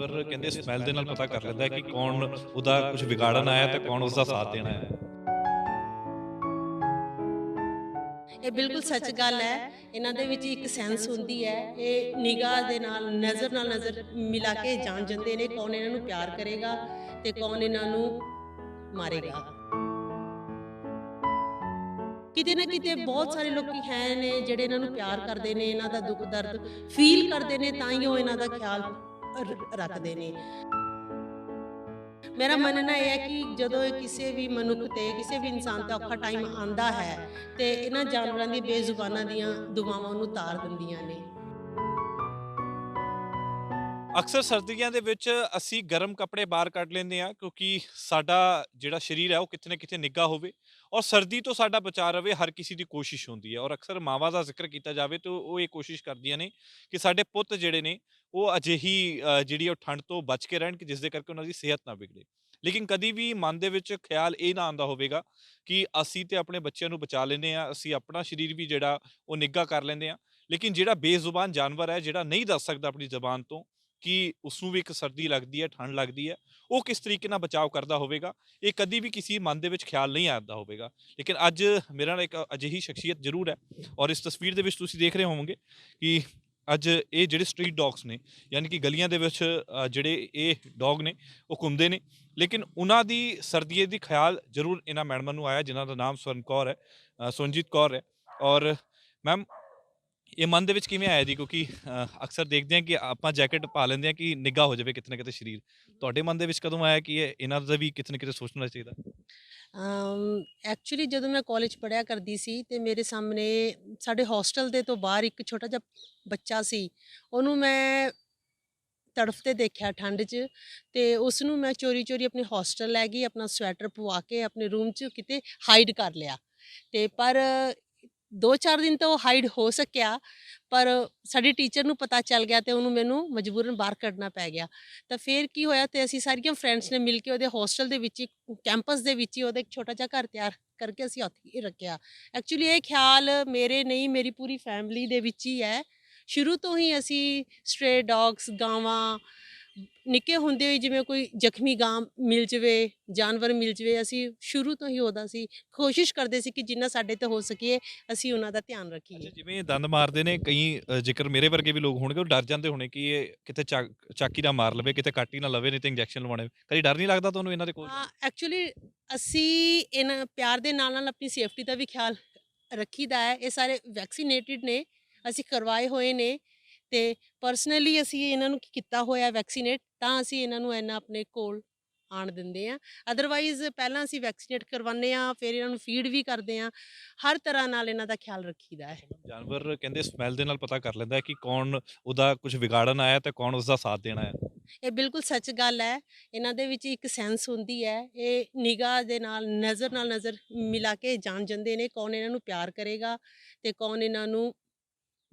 ਜਾਨਵਰ ਕਹਿੰਦੇ ਸਮੈਲ ਦੇ ਨਾਲ ਪਤਾ ਕਰ ਲੈਂਦਾ ਹੈ ਕਿ ਕੌਣ ਉਹਦਾ ਕੁਝ ਵਿਗਾੜਨ ਆਇਆ ਤੇ ਕੌਣ ਉਸ ਸਾਥ ਦੇਣਾ ਹੈ ਇਹ ਬਿਲਕੁਲ ਸੱਚ ਗੱਲ ਹੈ। ਇਹਨਾਂ ਦੇ ਵਿੱਚ ਇੱਕ ਸੈਂਸ ਹੁੰਦੀ ਹੈ। ਇਹ ਨਿਗਾਹ ਦੇ ਨਾਲ, ਨਜ਼ਰ ਨਾਲ ਨਜ਼ਰ ਮਿਲਾ ਕੇ ਜਾਣ ਜਾਂਦੇ ਨੇ ਕੌਣ ਇਹਨਾਂ ਨੂੰ ਪਿਆਰ ਕਰੇਗਾ ਤੇ ਕੌਣ ਇਹਨਾਂ ਨੂੰ ਮਾਰੇਗਾ। ਕਿਤੇ ਨਾ ਕਿਤੇ ਬਹੁਤ ਸਾਰੇ ਲੋਕੀ ਹੈ ਨੇ ਜਿਹੜੇ ਇਹਨਾਂ ਨੂੰ ਪਿਆਰ ਕਰਦੇ ਨੇ, ਇਹਨਾਂ ਦਾ ਦੁੱਖ ਦਰਦ ਫੀਲ ਕਰਦੇ ਨੇ, ਤਾਂ ਹੀ ਉਹ ਇਹਨਾਂ ਦਾ ਖਿਆਲ ਰੱਖਦੇ ਨੇ। ਮੇਰਾ ਮੰਨਣਾ ਇਹ ਹੈ ਕਿ ਜਦੋਂ ਕਿਸੇ ਵੀ ਮਨੁੱਖ ਤੇ ਕਿਸੇ ਵੀ ਇਨਸਾਨ ਤੇ ਔਖਾ ਟਾਈਮ ਆਂਦਾ ਹੈ ਤੇ ਇਹਨਾਂ ਜਾਨਵਰਾਂ ਦੀ ਬੇਜ਼ੁਬਾਨਾਂ ਦੀਆਂ ਦੁਆਵਾਂ ਨੂੰ ਤਾਰ ਦਿੰਦੀਆਂ ਨੇ। ਅਕਸਰ ਸਰਦੀਆਂ ਦੇ ਵਿੱਚ ਅਸੀਂ ਗਰਮ ਕੱਪੜੇ ਬਾਹਰ ਕੱਢ ਲੈਂਦੇ ਆ ਕਿਉਂਕਿ ਸਾਡਾ ਜਿਹੜਾ ਸਰੀਰ ਹੈ ਉਹ ਕਿਤੇ ਨਾ ਕਿਤੇ ਨਿੱਘਾ ਹੋਵੇ ਔਰ ਸਰਦੀ ਤੋਂ ਸਾਡਾ ਬਚਾਅ ਰਵੇ ਹਰ ਕਿਸੇ ਦੀ ਕੋਸ਼ਿਸ਼ ਹੁੰਦੀ ਹੈ ਔਰ ਅਕਸਰ ਮਾਵਾਂ ਦਾ ਜ਼ਿਕਰ ਕੀਤਾ ਜਾਵੇ ਤਾਂ ਉਹ ਇਹ ਕੋਸ਼ਿਸ਼ ਕਰਦੀਆਂ ਨੇ ਕਿ ਸਾਡੇ ਪੁੱਤ ਜਿਹੜੇ ਨੇ ਉਹ ਅਜਿਹੀ ਜਿਹੜੀ ਉਹ ਠੰਡ ਤੋਂ ਬਚ ਕੇ ਰਹਿਣ ਕਿ ਜਿਸ ਦੇ ਕਰਕੇ ਉਹਨਾਂ ਦੀ ਸਿਹਤ ਨਾ ਵਿਗੜੇ। ਲੇਕਿਨ ਕਦੀ ਵੀ ਮਨ ਦੇ ਵਿੱਚ ਖਿਆਲ ਇਹ ਨਾ ਆਂਦਾ ਹੋਵੇਗਾ ਕਿ ਅਸੀਂ ਤੇ ਆਪਣੇ ਬੱਚਿਆਂ ਨੂੰ ਬਚਾ ਲੈਂਦੇ ਆ ਅਸੀਂ ਆਪਣਾ ਸਰੀਰ ਵੀ ਜਿਹੜਾ ਉਹ ਨਿੱਘਾ ਕਰ ਲੈਂਦੇ ਆ ਲੇਕਿਨ ਜਿਹੜਾ ਬੇਜ਼ੁਬਾਨ ਜਾਨਵਰ ਹੈ, ਜਿਹੜਾ ਨਹੀਂ ਦੱਸ ਸਕਦਾ ਆਪਣੀ ਜ਼ਬਾਨ ਤੋਂ ਕਿ ਉਸ ਨੂੰ ਵੀ ਇੱਕ ਸਰਦੀ ਲੱਗਦੀ ਹੈ, ਠੰਡ ਲੱਗਦੀ ਹੈ, ਉਹ ਕਿਸ ਤਰੀਕੇ ਨਾਲ ਬਚਾਅ ਕਰਦਾ ਹੋਵੇਗਾ, ਇਹ ਕਦੀ ਵੀ ਕਿਸੇ ਮਨ ਦੇ ਵਿੱਚ ਖਿਆਲ ਨਹੀਂ ਆਉਂਦਾ ਹੋਵੇਗਾ। ਲੇਕਿਨ ਅੱਜ ਮੇਰੇ ਨਾਲ ਇੱਕ ਅਜਿਹੀ ਸ਼ਖਸੀਅਤ ਜ਼ਰੂਰ ਹੈ ਔਰ ਇਸ ਤਸਵੀਰ ਦੇ ਵਿੱਚ ਤੁਸੀਂ ਦੇਖ ਰਹੇ ਹੋਵੋਗੇ ਕਿ ਅੱਜ ਇਹ ਜਿਹੜੇ ਸਟਰੀਟ ਡੌਗਸ ਨੇ ਯਾਨੀ ਕਿ ਗਲੀਆਂ ਦੇ ਵਿੱਚ ਜਿਹੜੇ ਇਹ ਡੌਗ ਨੇ ਉਹ ਘੁੰਮਦੇ ਨੇ। ਲੇਕਿਨ ਉਹਨਾਂ ਦੀ ਸਰਦੀਏ ਦੀ ਖਿਆਲ ਜ਼ਰੂਰ ਇਹਨਾਂ ਮੈਡਮਾਂ ਨੂੰ ਆਇਆ ਜਿਨ੍ਹਾਂ ਦਾ ਨਾਮ ਸਵਰਨ ਕੌਰ ਹੈ ਅ, ਕੌਰ ਹੈ। ਔਰ ਮੈਮ ਇਹ ਮਨ ਦੇ ਵਿੱਚ ਕਿਵੇਂ ਆਇਆ ਜੀ? ਕਿਉਂਕਿ ਅਕਸਰ ਦੇਖਦੇ ਹਾਂ ਕਿ ਆਪਾਂ ਜੈਕਟ ਪਾ ਲੈਂਦੇ ਹਾਂ ਕਿ ਨਿੱਘਾ ਹੋ ਜਾਵੇ ਕਿਤੇ ਨਾ ਕਿਤੇ ਸਰੀਰ। ਤੁਹਾਡੇ ਮਨ ਦੇ ਵਿੱਚ ਕਦੋਂ ਆਇਆ ਕਿ ਇਹਨਾਂ ਦਾ ਵੀ ਕਿਤੇ ਨਾ ਕਿਤੇ ਸੋਚਣਾ ਚਾਹੀਦਾ? ਐਕਚੁਅਲੀ ਜਦੋਂ ਮੈਂ ਕਾਲਜ ਪੜ੍ਹਿਆ ਕਰਦੀ ਸੀ ਤੇ ਮੇਰੇ ਸਾਹਮਣੇ ਸਾਡੇ ਹੋਸਟਲ ਦੇ ਤੋਂ ਬਾਹਰ ਇੱਕ ਛੋਟਾ ਜਿਹਾ ਬੱਚਾ ਸੀ, ਉਹਨੂੰ ਮੈਂ ਤੜਫਤੇ ਦੇਖਿਆ ਠੰਡ 'ਚ ਤੇ ਉਸ ਨੂੰ ਮੈਂ ਚੋਰੀ ਚੋਰੀ ਆਪਣੇ ਹੋਸਟਲ ਲੈ ਗਈ, ਆਪਣਾ ਸਵੈਟਰ ਪਵਾ ਕੇ ਆਪਣੇ ਰੂਮ 'ਚ ਕਿਤੇ ਹਾਈਡ ਕਰ ਲਿਆ। ਤੇ ਪਰ 2-4 ਦਿਨ ਤਾਂ ਉਹ ਹਾਈਡ ਹੋ ਸਕਿਆ, ਪਰ ਸਾਡੀ ਟੀਚਰ ਨੂੰ ਪਤਾ ਚੱਲ ਗਿਆ ਤੇ ਉਹਨੂੰ ਮੈਨੂੰ ਮਜਬੂਰਨ ਬਾਹਰ ਕੱਢਣਾ ਪੈ ਗਿਆ। ਤਾਂ ਫਿਰ ਕੀ ਹੋਇਆ ਤੇ ਅਸੀਂ ਸਾਰੀਆਂ ਫਰੈਂਡਸ ਨੇ ਮਿਲ ਕੇ ਉਹਦੇ ਹੋਸਟਲ ਦੇ ਵਿੱਚ ਹੀ ਕੈਂਪਸ ਦੇ ਵਿੱਚ ਹੀ ਉਹਦਾ ਇੱਕ ਛੋਟਾ ਜਿਹਾ ਘਰ ਤਿਆਰ ਕਰਕੇ ਅਸੀਂ ਉੱਥੇ ਹੀ ਰੱਖਿਆ। ਐਕਚੁਅਲੀ ਇਹ ਖਿਆਲ ਮੇਰੇ ਨਹੀਂ, ਮੇਰੀ ਪੂਰੀ ਫੈਮਿਲੀ ਦੇ ਵਿੱਚ ਹੀ ਹੈ। ਸ਼ੁਰੂ ਤੋਂ ਹੀ ਅਸੀਂ ਸਟ੍ਰੇ ਡੌਗਸ ਗਾਵਾਂ ਨਿੱਕੇ ਹੁੰਦੇ ਹੋਏ ਜਿਵੇਂ ਕੋਈ ਜ਼ਖਮੀ ਗਾਂ ਮਿਲ ਜਵੇ ਜਾਨਵਰ ਮਿਲ ਜਵੇ ਅਸੀਂ ਸ਼ੁਰੂ ਤੋਂ ਹੀ ਉਹਦਾ ਸੀ ਕੋਸ਼ਿਸ਼ ਕਰਦੇ ਸੀ ਕਿ ਜਿੰਨਾ ਸਾਡੇ ਤੋਂ ਹੋ ਸਕੀਏ ਅਸੀਂ ਉਹਨਾਂ ਦਾ ਧਿਆਨ ਰੱਖੀਏ। ਜਿਵੇਂ ਦੰਦ ਮਾਰਦੇ ਨੇ ਕਈ ਜ਼ਿਕਰ ਮੇਰੇ ਵਰਗੇ ਵੀ ਲੋਕ ਹੋਣਗੇ ਉਹ ਡਰ ਜਾਂਦੇ ਹੋਣੇ ਕਿ ਇਹ ਕਿਤੇ ਚਾਕੀ ਨਾ ਮਾਰ ਲਵੇ ਕਿਤੇ ਕੱਟ ਹੀ ਨਾ ਲਵੇ ਨਹੀਂ ਤੇ ਇੰਜੈਕਸ਼ਨ ਲਵਾਉਣੇ। ਕਦੀ ਡਰ ਨਹੀਂ ਲੱਗਦਾ ਤੁਹਾਨੂੰ ਇਹਨਾਂ ਦੇ ਕੋਲ? ਹਾਂ ਐਕਚੁਅਲੀ ਅਸੀਂ ਇਹਨਾਂ ਪਿਆਰ ਦੇ ਨਾਲ ਨਾਲ ਆਪਣੀ ਸੇਫਟੀ ਦਾ ਵੀ ਖਿਆਲ ਰੱਖੀਦਾ ਹੈ। ਇਹ ਸਾਰੇ ਵੈਕਸੀਨੇਟਿਡ ਨੇ ਅਸੀਂ ਕਰਵਾਏ ਹੋਏ ਨੇ ਤੇ ਪਰਸਨਲੀ ਅਸੀਂ ਇਹਨਾਂ ਨੂੰ ਕੀਤਾ ਹੋਇਆ ਵੈਕਸੀਨੇਟ ਤਾਂ ਅਸੀਂ ਇਹਨਾਂ ਨੂੰ ਇਹਨਾਂ ਆਪਣੇ ਕੋਲ ਆਣ ਦਿੰਦੇ ਆ ਅਦਰਵਾਈਜ਼ ਪਹਿਲਾਂ ਅਸੀਂ ਵੈਕਸੀਨੇਟ ਕਰਵਾਉਂਦੇ ਆ ਫਿਰ ਇਹਨਾਂ ਨੂੰ ਫੀਡ ਵੀ ਕਰਦੇ ਆ ਹਰ ਤਰ੍ਹਾਂ ਨਾਲ ਇਹਨਾਂ ਦਾ ਖਿਆਲ ਰੱਖੀਦਾ ਹੈ। ਜਾਨਵਰ ਕਹਿੰਦੇ ਸਮੈਲ ਦੇ ਨਾਲ ਪਤਾ ਕਰ ਲੈਂਦਾ ਹੈ ਕਿ ਕੌਣ ਉਹਦਾ ਕੁਝ ਵਿਗਾੜਨ ਆਇਆ ਤੇ ਕੌਣ ਉਸ ਦਾ ਸਾਥ ਦੇਣਾ ਹੈ ਇਹ ਬਿਲਕੁਲ ਸੱਚ ਗੱਲ ਹੈ। ਇਹਨਾਂ ਦੇ ਵਿੱਚ ਇੱਕ ਸੈਂਸ ਹੁੰਦੀ ਹੈ। ਇਹ ਨਿਗਾਹ ਦੇ ਨਾਲ ਨਜ਼ਰ ਨਾਲ ਨਜ਼ਰ ਮਿਲਾ ਕੇ ਜਾਣ ਜਾਂਦੇ ਨੇ ਕੌਣ ਇਹਨਾਂ ਨੂੰ ਪਿਆਰ ਕਰੇਗਾ ਤੇ ਕੌਣ ਇਹਨਾਂ ਨੂੰ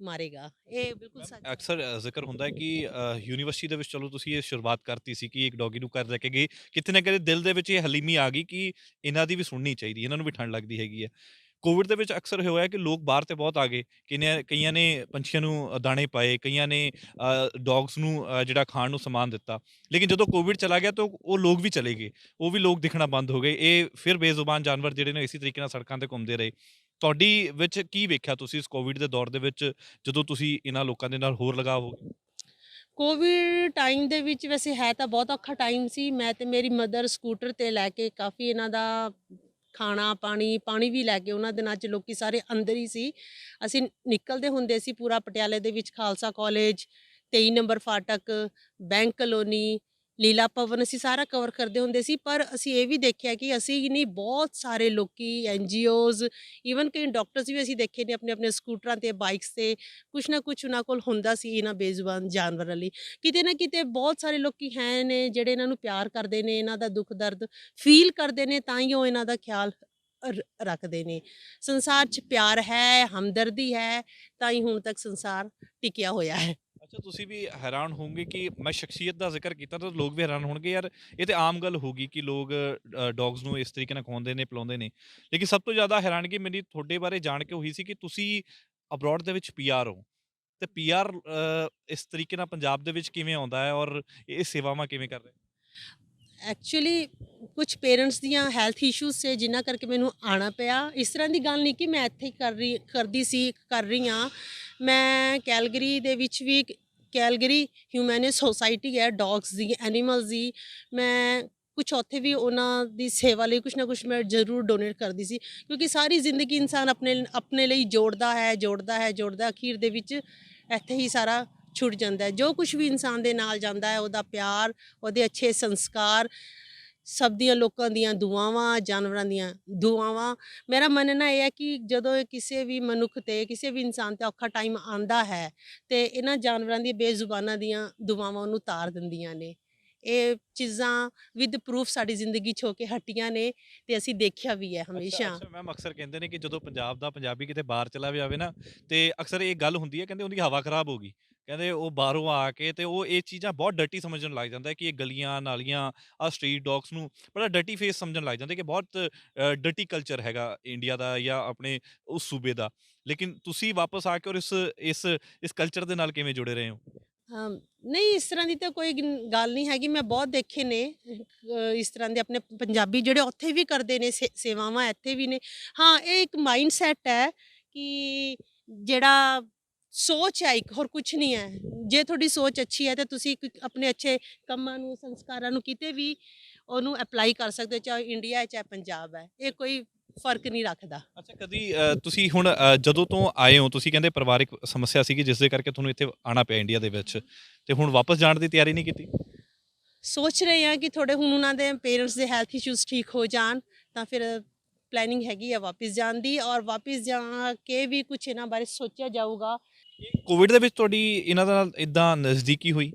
ਮਾਰੇਗਾ। ਇਹ ਬਿਲਕੁਲ ਸੱਚ। ਹੈ। ਅਕਸਰ ਅ, ਜ਼ਿਕਰ ਹੁੰਦਾ ਹੈ ਕਿ ਅ, ਯੂਨੀਵਰਸਿਟੀ ਦੇ ਵਿੱਚ ਚਲੋ ਤੁਸੀਂ ਇਹ ਸ਼ੁਰੂਆਤ ਕਰਤੀ ਸੀ ਕਿ ਇੱਕ ਡੌਗੀ ਨੂੰ ਘਰ ਲੈ ਕੇ ਗਏ। ਕਿਤੇ ਨਾ ਕਿਤੇ ਦਿਲ ਦੇ ਵਿੱਚ ਇਹ ਹਲੀਮੀ ਆ ਗਈ ਕਿ ਇਹਨਾਂ ਦੀ ਵੀ ਸੁਣਨੀ ਚਾਹੀਦੀ ਇਹਨਾਂ ਨੂੰ ਵੀ ਠੰਡ ਲੱਗਦੀ ਹੈਗੀ ਹੈ। ਕੋਵਿਡ ਦੇ ਵਿੱਚ ਅਕਸਰ ਹੋਇਆ ਕਿ ਲੋਕ ਬਾਹਰ ਤੇ ਬਹੁਤ ਆ ਗਏ। ਕਿਨੇ ਕਈਆਂ ਨੇ ਪੰਛੀਆਂ ਨੂੰ ਅ, ਦਾਣੇ ਪਾਏ ਕਈਆਂ ਨੇ ਡੌਗਸ ਨੂੰ ਅ, ਜਿਹੜਾ ਖਾਣ ਨੂੰ ਸਮਾਨ ਦਿੱਤਾ। ਲੇਕਿਨ ਜਦੋਂ ਕੋਵਿਡ ਚਲਾ ਗਿਆ ਤਾਂ ਉਹ ਲੋਕ ਵੀ ਚਲੇ ਗਏ। ਉਹ ਵੀ ਲੋਕ ਦਿਖਣਾ ਬੰਦ ਹੋ ਗਏ। ਇਹ ਫਿਰ ਬੇਜ਼ੁਬਾਨ ਜਾਨਵਰ ਜਿਹੜੇ ਨੇ ਇਸੇ ਤਰੀਕੇ ਨਾਲ ਸੜਕਾਂ ਤੇ ਘੁੰਮਦੇ ਰਹੇ। ਤੁਹਾਡੀ ਵਿੱਚ ਕੀ ਵੇਖਿਆ ਤੁਸੀਂ ਇਸ ਕੋਵਿਡ ਦੇ ਦੌਰ ਦੇ ਵਿੱਚ, ਜਦੋਂ ਤੁਸੀਂ ਇਹਨਾਂ ਲੋਕਾਂ ਦੇ ਨਾਲ ਹੋਰ ਲਗਾਅ ਹੋ ਗਏ? ਕੋਵਿਡ ਟਾਈਮ ਦੇ ਵਿੱਚ ਵੈਸੇ ਹੈ ਤਾਂ ਬਹੁਤ ਔਖਾ ਟਾਈਮ ਸੀ। ਮੈਂ ਤੇ ਮੇਰੀ ਮਦਰ ਸਕੂਟਰ ਤੇ ਲੈ ਕੇ ਕਾਫੀ ਇਹਨਾਂ ਦਾ ਖਾਣਾ, ਪਾਣੀ ਪਾਣੀ ਵੀ ਲੈ ਕੇ ਉਹਨਾਂ ਦਿਨਾਂ 'ਚ ਲੋਕੀ ਸਾਰੇ ਅੰਦਰ ਹੀ ਸੀ। ਅਸੀਂ ਨਿਕਲਦੇ ਹੁੰਦੇ ਸੀ ਪੂਰਾ ਪਟਿਆਲੇ ਦੇ ਵਿੱਚ ਖਾਲਸਾ ਕਾਲਜ 23 ਨੰਬਰ ਫਾਟਕ, ਬੈਂਕ ਕਲੋਨੀ ਲੀਲਾ ਭਵਨ ਅਸੀਂ ਸਾਰਾ ਕਵਰ ਕਰਦੇ ਹੁੰਦੇ ਸੀ, ਪਰ ਅਸੀਂ ਇਹ ਵੀ ਦੇਖਿਆ ਕਿ ਅਸੀਂ ਹੀ ਨਹੀਂ ਬਹੁਤ ਸਾਰੇ ਲੋਕੀ ਐਨਜੀਓਜ਼ ਈਵਨ ਕਈ ਡਾਕਟਰਸ ਵੀ ਅਸੀਂ ਦੇਖੇ ਨੇ ਆਪਣੇ ਆਪਣੇ ਸਕੂਟਰਾਂ ਤੇ ਬਾਈਕਸ ਤੇ, ਕੁਛ ਨਾ ਕੁਛ ਉਹਨਾਂ ਕੋਲ ਹੁੰਦਾ ਸੀ ਇਹਨਾਂ ਬੇਜ਼ੁਬਾਨ ਜਾਨਵਰਾਂ ਲਈ। ਕਿਤੇ ਨਾ ਕਿਤੇ ਬਹੁਤ ਸਾਰੇ ਲੋਕੀ ਹੈ ਨੇ ਜਿਹੜੇ ਇਹਨਾਂ ਨੂੰ ਪਿਆਰ ਕਰਦੇ ਨੇ, ਇਹਨਾਂ ਦਾ ਦੁੱਖ ਦਰਦ ਫੀਲ ਕਰਦੇ ਨੇ, ਤਾਂ ਹੀ ਉਹ ਇਹਨਾਂ ਦਾ ਖਿਆਲ ਰ- ਰੱਖਦੇ ਨੇ। ਸੰਸਾਰ 'ਚ ਪਿਆਰ ਹੈ, ਹਮਦਰਦੀ ਹੈ, ਤਾਂ ਹੀ ਹੁਣ ਤੱਕ ਸੰਸਾਰ ਟਿਕਿਆ ਹੋਇਆ ਹੈ। ਅੱਛਾ, ਤੁਸੀਂ ਵੀ ਹੈਰਾਨ ਹੋਵੋਗੇ ਕਿ ਮੈਂ ਸ਼ਖਸੀਅਤ ਦਾ ਜ਼ਿਕਰ ਕੀਤਾ ਤਾਂ ਲੋਕ ਵੀ ਹੈਰਾਨ ਹੋਣਗੇ, ਯਾਰ ਇਹ ਤੇ ਆਮ ਗੱਲ ਹੋਗੀ ਕਿ ਲੋਕ ਡੌਗਸ ਨੂੰ ਇਸ ਤਰੀਕੇ ਨਾਲ ਖਵਾਉਂਦੇ ਨੇ, ਪਿਲਾਉਂਦੇ ਨੇ। ਲੇਕਿਨ ਸਭ ਤੋਂ ਜ਼ਿਆਦਾ ਹੈਰਾਨਗੀ ਮੇਰੀ ਤੁਹਾਡੇ ਬਾਰੇ ਜਾਣ ਕੇ ਹੋਈ ਸੀ ਕਿ ਤੁਸੀਂ ਅਬਰੋਡ ਦੇ ਵਿੱਚ ਪੀਆਰ ਹੋ। ਤੇ ਪੀਆਰ ਇਸ ਤਰੀਕੇ ਨਾਲ ਪੰਜਾਬ ਦੇ ਵਿੱਚ ਕਿਵੇਂ ਆਉਂਦਾ ਹੈ ਔਰ ਇਹ ਸੇਵਾਵਾਂ ਕਿਵੇਂ ਕਰ ਰਹੇ ਐਕਚੁਅਲੀ ਕੁਝ ਪੇਰੈਂਟਸ ਦੀਆਂ ਹੈਲਥ ਇਸ਼ੂਜ਼ ਸੇ, ਜਿਨ੍ਹਾਂ ਕਰਕੇ ਮੈਨੂੰ ਆਣਾ ਪਿਆ। ਇਸ ਤਰ੍ਹਾਂ ਦੀ ਗੱਲ ਨਹੀਂ ਕਿ ਮੈਂ ਇੱਥੇ ਹੀ ਕਰ ਰਹੀ, ਕਰਦੀ ਸੀ, ਕਰ ਰਹੀ ਹਾਂ। ਮੈਂ ਕੈਲਗਰੀ ਦੇ ਵਿੱਚ ਵੀ ਕੈਲਗਰੀ ਹਿਊਮੈਨਿਸ ਸੋਸਾਇਟੀ ਹੈ ਡੌਗਸ ਦੀ ਐਨੀਮਲਸ ਦੀ। ਮੈਂ ਕੁਝ ਉੱਥੇ ਵੀ ਉਹਨਾਂ ਦੀ ਸੇਵਾ ਲਈ ਕੁਝ ਨਾ ਕੁਝ ਮੈਂ ਜ਼ਰੂਰ ਡੋਨੇਟ ਕਰਦੀ ਸੀ, ਕਿਉਂਕਿ ਸਾਰੀ ਜ਼ਿੰਦਗੀ ਇਨਸਾਨ ਆਪਣੇ ਆਪਣੇ ਲਈ ਜੋੜਦਾ ਹੈ ਜੋੜਦਾ ਹੈ, ਜੋੜਦਾ ਅਖੀਰ ਦੇ ਵਿੱਚ ਇੱਥੇ ਹੀ ਸਾਰਾ ਛੁੱਟ ਜਾਂਦਾ ਹੈ। ਜੋ ਕੁਝ ਵੀ ਇਨਸਾਨ ਦੇ ਨਾਲ ਜਾਂਦਾ ਹੈ, ਉਹਦਾ ਪਿਆਰ, ਉਹਦੇ ਅੱਛੇ ਸੰਸਕਾਰ, ਸਭ ਦੀਆਂ ਲੋਕਾਂ ਦੀਆਂ ਦੁਆਵਾਂ, ਜਾਨਵਰਾਂ ਦੀਆਂ ਦੁਆਵਾਂ। ਮੇਰਾ ਮੰਨਣਾ ਇਹ ਹੈ ਕਿ ਜਦੋਂ ਕਿਸੇ ਵੀ ਮਨੁੱਖ ਤੇ, ਕਿਸੇ ਵੀ ਇਨਸਾਨ ਤੇ ਔਖਾ ਟਾਈਮ ਆਂਦਾ ਹੈ, ਤੇ ਇਹਨਾਂ ਜਾਨਵਰਾਂ ਦੀਆਂ ਬੇਜ਼ੁਬਾਨਾਂ ਦੀਆਂ ਦੁਆਵਾਂ ਉਹਨੂੰ ਤਾਰ ਦਿੰਦੀਆਂ ਨੇ। ਇਹ ਚੀਜ਼ਾਂ ਵਿਦ ਪ੍ਰੂਫ ਸਾਡੀ ਜ਼ਿੰਦਗੀ 'ਚ ਹੋ ਕੇ ਹਟੀਆਂ ਨੇ ਤੇ ਅਸੀਂ ਦੇਖਿਆ ਵੀ ਹੈ ਹਮੇਸ਼ਾ। ਮੈਮ ਅਕਸਰ ਕਹਿੰਦੇ ਨੇ ਕਿ ਜਦੋਂ ਪੰਜਾਬ ਦਾ ਪੰਜਾਬੀ ਕਿਤੇ ਬਾਹਰ ਚਲਾ ਵੀ ਆਵੇ ਨਾ, ਤੇ ਅਕਸਰ ਇਹ ਗੱਲ ਹੁੰਦੀ ਹੈ, ਕਹਿੰਦੇ ਉਹਦੀ ਹਵਾ ਖਰਾਬ ਹੋ ਗਈ। ਕਹਿੰਦੇ ਉਹ ਬਾਹਰੋਂ ਆ ਕੇ ਤੇ ਉਹ ਇਹ ਚੀਜ਼ਾਂ ਬਹੁਤ ਡਰਟੀ ਸਮਝਣ ਲੱਗ ਜਾਂਦਾ ਹੈ ਕਿ ਇਹ ਗਲੀਆਂ ਨਾਲੀਆਂ ਆ ਸਟਰੀਟ ਡੌਗਸ ਨੂੰ ਬੜਾ ਡਰਟੀ ਫੇਸ ਸਮਝਣ ਲੱਗ ਜਾਂਦੇ ਕਿ ਬਹੁਤ ਡਰਟੀ ਕਲਚਰ ਹੈਗਾ ਇੰਡੀਆ ਦਾ ਜਾਂ ਆਪਣੇ ਉਸ ਸੂਬੇ ਦਾ। ਲੇਕਿਨ ਤੁਸੀਂ ਵਾਪਸ ਆ ਕੇ ਔਰ ਇਸ ਇਸ ਇਸ ਕਲਚਰ ਦੇ ਨਾਲ ਕਿਵੇਂ ਜੁੜੇ ਰਹੇ ਹੋ? ਅਮ, ਨਹੀਂ ਇਸ ਤਰ੍ਹਾਂ ਦੀ ਤਾਂ ਕੋਈ ਗੱਲ ਨਹੀਂ ਹੈਗੀ ਮੈਂ ਬਹੁਤ ਦੇਖੇ ਨੇ ਇਸ ਤਰ੍ਹਾਂ ਦੇ ਆਪਣੇ ਪੰਜਾਬੀ ਜਿਹੜੇ ਉੱਥੇ ਵੀ ਕਰਦੇ ਨੇ ਸੇ- ਸੇਵਾਵਾਂ ਇੱਥੇ ਵੀ ਨੇ। ਹਾਂ ਇਹ ਇੱਕ ਮਾਈਂਡ ਸੈਟ ਹੈ ਕਿ ਜਿਹੜਾ ਸੋਚ ਹੈ ਇੱਕ ਹੋਰ ਕੁਝ ਨਹੀਂ ਹੈ। ਜੇ ਤੁਹਾਡੀ ਸੋਚ ਅੱਛੀ ਹੈ ਤਾਂ ਤੁਸੀਂ ਆਪਣੇ ਅੱਛੇ ਕੰਮਾਂ ਨੂੰ ਸੰਸਕਾਰਾਂ ਨੂੰ ਕਿਤੇ ਵੀ ਉਹਨੂੰ ਅਪਲਾਈ ਕਰ ਸਕਦੇ ਚਾਹੇ ਇੰਡੀਆ ਹੈ ਚਾਹੇ ਪੰਜਾਬ ਹੈ। ਇਹ ਕੋਈ ਫ਼ਰਕ ਨਹੀਂ ਰੱਖਦਾ। ਅੱਛਾ ਕਦੀ ਤੁਸੀਂ ਹੁਣ ਜਦੋਂ ਤੋਂ ਆਏ ਹੋ ਤੁਸੀਂ ਕਹਿੰਦੇ ਪਰਿਵਾਰਿਕ ਸਮੱਸਿਆ ਸੀਗੀ ਜਿਸ ਦੇ ਕਰਕੇ ਤੁਹਾਨੂੰ ਇੱਥੇ ਆਣਾ ਪਿਆ ਇੰਡੀਆ ਦੇ ਵਿੱਚ। ਤੇ ਹੁਣ ਵਾਪਸ ਜਾਣ ਦੀ ਤਿਆਰੀ ਨਹੀਂ ਕੀਤੀ? ਸੋਚ ਰਹੇ ਹਾਂ ਕਿ ਥੋੜੇ ਹੁਣ ਉਹਨਾਂ ਦੇ ਪੇਰੈਂਟਸ ਦੇ ਹੈਲਥ ਇਸ਼ੂਜ਼ ਠੀਕ ਹੋ ਜਾਣ ਤਾਂ ਫਿਰ ਪਲੈਨਿੰਗ ਹੈਗੀ ਆ ਵਾਪਸ ਜਾਣ ਦੀ। ਔਰ ਵਾਪਸ ਜਾ ਕੇ ਵੀ ਕੁਝ ਇਹਨਾਂ ਬਾਰੇ ਸੋਚਿਆ ਜਾਊਗਾ। ਕੋਵਿਡ ਦੇ ਵਿੱਚ ਤੁਹਾਡੀ ਇਹਨਾਂ ਦੇ ਨਾਲ ਇਦਾਂ ਨਜ਼ਦੀਕੀ ਹੋਈ?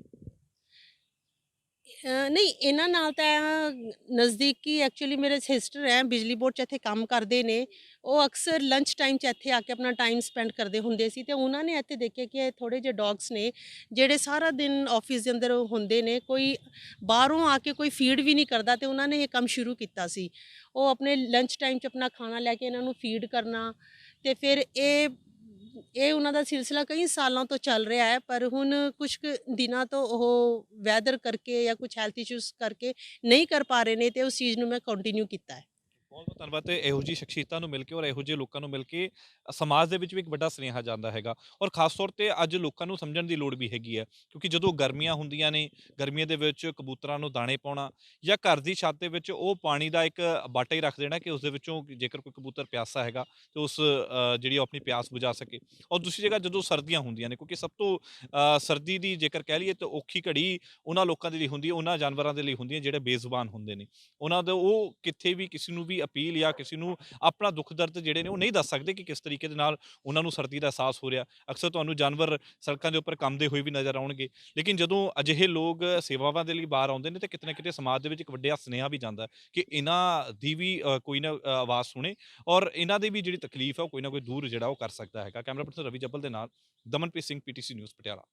ਨਹੀਂ, ਇਹਨਾਂ ਨਾਲ ਤਾਂ ਨਜ਼ਦੀਕੀ ਐਕਚੁਅਲੀ ਮੇਰੇ ਸਿਸਟਰ ਹੈ ਬਿਜਲੀ ਬੋਰਡ 'ਚ ਇੱਥੇ ਕੰਮ ਕਰਦੇ ਨੇ। ਉਹ ਅਕਸਰ ਲੰਚ ਟਾਈਮ 'ਚ ਇੱਥੇ ਆ ਕੇ ਆਪਣਾ ਟਾਈਮ ਸਪੈਂਡ ਕਰਦੇ ਹੁੰਦੇ ਸੀ ਤੇ ਉਹਨਾਂ ਨੇ ਇੱਥੇ ਦੇਖਿਆ ਕਿ ਇਹ ਥੋੜੇ ਜਿਹੇ ਡੌਗਸ ਨੇ, ਜਿਹੜੇ ਸਾਰਾ ਦਿਨ ਆਫਿਸ ਦੇ ਅੰਦਰ ਹੁੰਦੇ ਨੇ। ਕੋਈ ਬਾਹਰੋਂ ਆ ਕੇ ਕੋਈ ਫੀਡ ਵੀ ਨਹੀਂ ਕਰਦਾ ਤੇ ਉਹਨਾਂ ਨੇ ਇਹ ਕੰਮ ਸ਼ੁਰੂ ਕੀਤਾ ਸੀ। ਉਹ ਆਪਣੇ ਲੰਚ ਟਾਈਮ 'ਚ ਆਪਣਾ ਖਾਣਾ ਲੈ ਕੇ ਇਹਨਾਂ ਨੂੰ ਫੀਡ ਕਰਨਾ ਤੇ ਫਿਰ ਇਹ ਇਹ ਉਹਨਾਂ ਦਾ ਸਿਲਸਿਲਾ ਕਈ ਸਾਲਾਂ ਤੋਂ ਚੱਲ ਰਿਹਾ ਹੈ, ਪਰ ਹੁਣ ਕੁਝ ਕੁ ਦਿਨਾਂ ਤੋਂ ਉਹ ਵੈਦਰ ਕਰਕੇ ਜਾਂ ਕੁਝ ਹੈਲਥ ਇਸ਼ੂਜ਼ ਕਰਕੇ ਨਹੀਂ ਕਰ ਪਾ ਰਹੇ ਨੇ ਤੇ ਉਸ ਚੀਜ਼ ਨੂੰ ਮੈਂ ਕੰਟੀਨਿਊ ਕੀਤਾ ਹੈ। ਬਹੁਤ ਬਹੁਤ ਧੰਨਵਾਦ ਤੇ ਇਹੋ ਜੀ ਸ਼ਖਸੀਅਤਾਂ ਨੂੰ ਮਿਲ ਕੇ ਔਰ ਇਹੋ ਜਿਹੇ ਲੋਕਾਂ ਨੂੰ ਮਿਲ ਕੇ ਸਮਾਜ ਦੇ ਵਿੱਚ ਵੀ ਇੱਕ ਵੱਡਾ ਸੁਨੇਹਾ ਜਾਂਦਾ ਹੈਗਾ। ਔਰ ਖਾਸ ਤੌਰ ਤੇ ਅੱਜ ਲੋਕਾਂ ਨੂੰ ਸਮਝਣ ਦੀ ਲੋੜ ਵੀ ਹੈਗੀ ਹੈ, ਕਿਉਂਕਿ ਜਦੋਂ ਗਰਮੀਆਂ ਹੁੰਦੀਆਂ ਨੇ, ਗਰਮੀਆਂ ਦੇ ਵਿੱਚ ਕਬੂਤਰਾਂ ਨੂੰ ਦਾਣੇ ਪਾਉਣਾ ਜਾਂ ਘਰ ਦੀ ਛੱਤ ਦੇ ਵਿੱਚ ਉਹ ਪਾਣੀ ਦਾ ਇੱਕ ਬਾਟਾ ਹੀ ਰੱਖ ਦੇਣਾ ਕਿ ਉਸ ਦੇ ਵਿੱਚੋਂ ਜੇਕਰ ਕੋਈ ਕਬੂਤਰ ਪਿਆਸਾ ਹੈਗਾ ਤੇ ਉਸ ਜਿਹੜੀ ਉਹ ਆਪਣੀ ਪਿਆਸ ਬੁਝਾ ਸਕੇ। ਔਰ ਦੂਸਰੀ ਜਗ੍ਹਾ ਜਦੋਂ ਸਰਦੀਆਂ ਹੁੰਦੀਆਂ ਨੇ, ਕਿਉਂਕਿ ਸਭ ਤੋਂ ਸਰਦੀ ਦੀ ਜੇਕਰ ਕਹਿ ਲਈਏ ਤਾਂ ਔਖੀ ਘੜੀ ਉਹਨਾਂ ਲੋਕਾਂ ਦੇ ਲਈ ਹੁੰਦੀ ਹੈ, ਉਹਨਾਂ ਜਾਨਵਰਾਂ ਦੇ ਲਈ ਹੁੰਦੀ ਹੈ ਜਿਹੜੇ ਬੇਜ਼ੁਬਾਨ ਹੁੰਦੇ ਨੇ। ਉਹਨਾਂ ਦਾ ਉਹ ਕਿੱਥੇ ਵੀ ਕਿਸੇ ਨੂੰ ਵੀ ਅਪੀਲ ਜਾਂ ਕਿਸੇ ਨੂੰ ਆਪਣਾ ਦੁੱਖ ਦਰਦ ਜਿਹੜੇ ਨੇ ਉਹ ਨਹੀਂ ਦੱਸ ਸਕਦੇ ਕਿ ਕਿਸ ਤਰੀਕੇ ਦੇ ਨਾਲ ਉਹਨਾਂ ਨੂੰ ਸਰਦੀ ਦਾ ਅਹਿਸਾਸ ਹੋ ਰਿਹਾ। ਅਕਸਰ ਤੁਹਾਨੂੰ ਜਾਨਵਰ ਸੜਕਾਂ ਦੇ ਉੱਪਰ ਕੰਮਦੇ ਹੋਏ ਵੀ ਨਜ਼ਰ ਆਉਣਗੇ। ਲੇਕਿਨ ਜਦੋਂ ਅਜਿਹੇ ਲੋਕ ਸੇਵਾਵਾਂ ਦੇ ਲਈ ਬਾਹਰ ਆਉਂਦੇ ਨੇ ਤੇ ਕਿਤੇ ਨਾ ਕਿਤੇ ਸਮਾਜ ਦੇ ਵਿੱਚ ਇੱਕ ਵੱਡਾ ਸੁਨੇਹਾ ਵੀ ਜਾਂਦਾ ਕਿ ਇਹਨਾਂ ਦੀ ਵੀ ਕੋਈ ਨਾ ਆਵਾਜ਼ ਸੁਣੇ ਔਰ ਇਹਨਾਂ ਦੀ ਵੀ ਜਿਹੜੀ ਤਕਲੀਫ ਹੈ ਕੋਈ ਨਾ ਕੋਈ ਦੂਰ ਜਿਹੜਾ ਉਹ ਕਰ ਸਕਦਾ ਹੈਗਾ। ਕੈਮਰਾ ਪਰਸਨ ਰਵੀ ਜੱਬਲ ਦੇ ਨਾਲ ਦਮਨਪ੍ਰੀਤ ਸਿੰਘ, ਪੀਟੀਸੀ ਨਿਊਜ਼ ਪਟਿਆਲਾ।